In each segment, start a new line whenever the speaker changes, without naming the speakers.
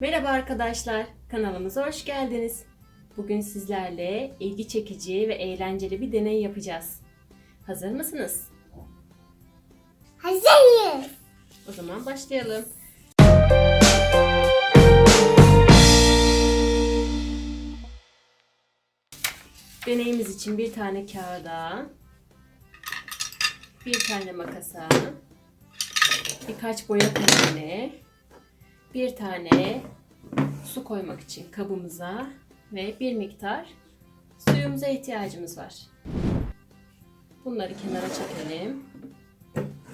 Merhaba arkadaşlar, kanalımıza hoş geldiniz. Bugün sizlerle ilgi çekici ve eğlenceli bir deney yapacağız. Hazır mısınız?
Hazırız.
O zaman başlayalım. Deneyimiz için bir tane kağıda, bir tane makasa, birkaç boya kalemine, bir tane su koymak için kabımıza ve bir miktar suyumuza ihtiyacımız var. Bunları kenara çekelim.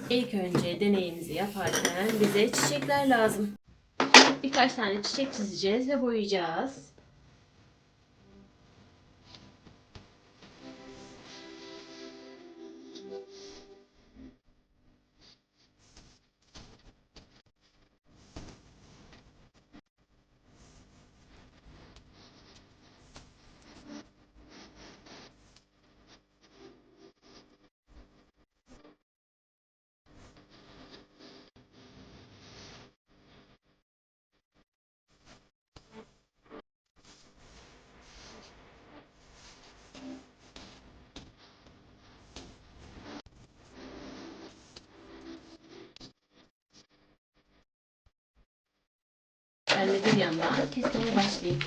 İlk önce deneyimizi yaparken bize çiçekler lazım. Birkaç tane çiçek çizeceğiz ve boyayacağız. Bir yandan kesmeye başlayayım.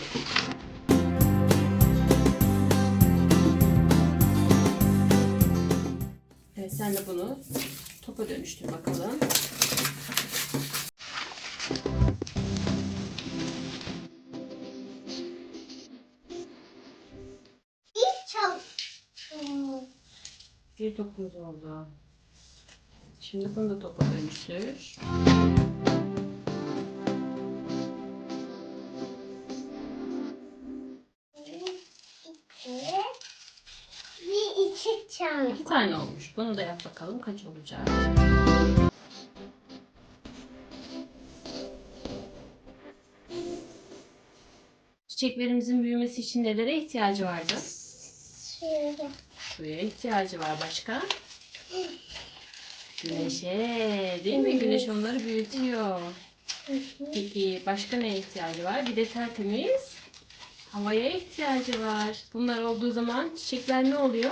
Evet sen de bunu topa dönüştür bakalım. Bir topumuz oldu. Şimdi bunu da topa dönüştür.
İki çam.
İki tane olmuş. Bunu da yap bakalım kaç olacak. Çiçeklerimizin büyümesi için nelere ihtiyacı vardı?
Şöyle.
Suya ihtiyacı var başka. Güneşe değil mi? Güneş onları büyütüyor. Peki başka neye ihtiyacı var? Bir de tertemiz havaya ihtiyacı var. Bunlar olduğu zaman çiçekler ne oluyor?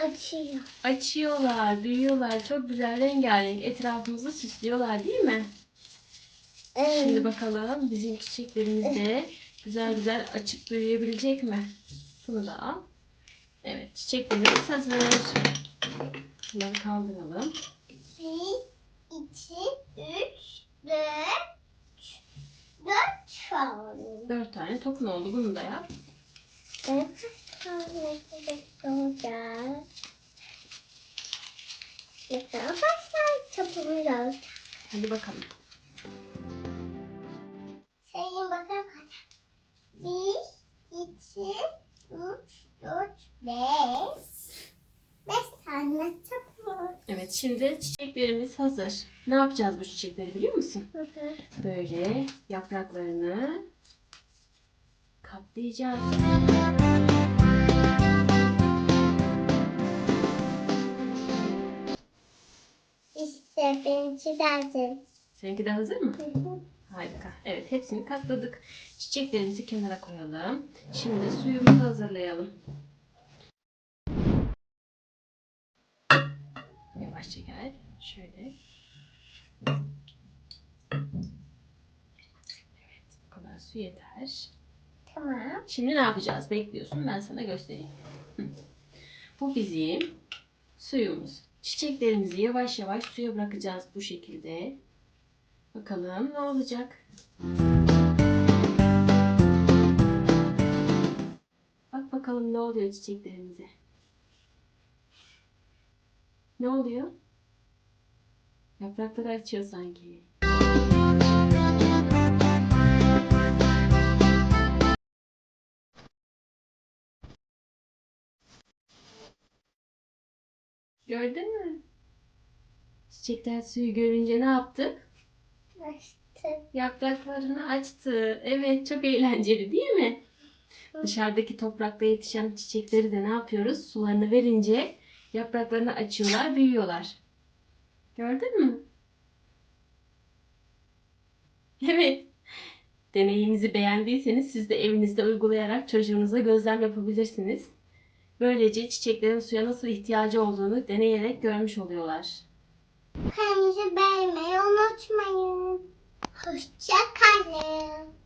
Açıyor.
Açıyorlar, büyüyorlar. Çok güzel rengarenk etrafımızı süslüyorlar değil mi? Şimdi
Evet.
bakalım bizim çiçeklerimiz de güzel güzel açıp büyüyebilecek mi? Bunu da al. Evet çiçeklerimiz hazır. Bunları kaldıralım.
Bir, iki, üç, dört, dört çam.
Dört tane topun oldu. Bunu da yap.
Dört olacak. Mesela başlar çapımız olacak.
Hadi bakalım.
Sayın bakalım kaç. Bir, iki, üç, dört, beş. Beş tane çapımız.
Evet şimdi çiçeklerimiz hazır. Ne yapacağız bu çiçekleri biliyor musun? Böyle yapraklarını katlayacağız.
İşte benimki dersin.
Seninki de hazır mı? Harika. Evet hepsini katladık. Çiçeklerimizi kenara koyalım. Şimdi suyumuzu hazırlayalım. Yavaşça gel. Şöyle. Evet bu kadar su yeter.
Tamam.
Şimdi ne yapacağız? Bekliyorsun. Ben sana göstereyim. Hı. Bu bizim suyumuz. Çiçeklerimizi yavaş yavaş suya bırakacağız bu şekilde. Bakalım ne olacak? Bak bakalım ne oluyor çiçeklerimize. Ne oluyor? Yaprakları açıyor sanki. Gördün mü? Çiçekler suyu görünce ne yaptı?
Açtı.
Yapraklarını açtı. Evet, çok eğlenceli değil mi? Dışarıdaki toprakta yetişen çiçekleri de ne yapıyoruz? Sularını verince yapraklarını açıyorlar, büyüyorlar. Gördün mü? Evet. Deneyimizi beğendiyseniz siz de evinizde uygulayarak çocuğunuza gözlem yapabilirsiniz. Böylece çiçeklerin suya nasıl ihtiyacı olduğunu deneyerek görmüş oluyorlar.
Kanalımızı beğenmeyi unutmayın. Hoşça kalın.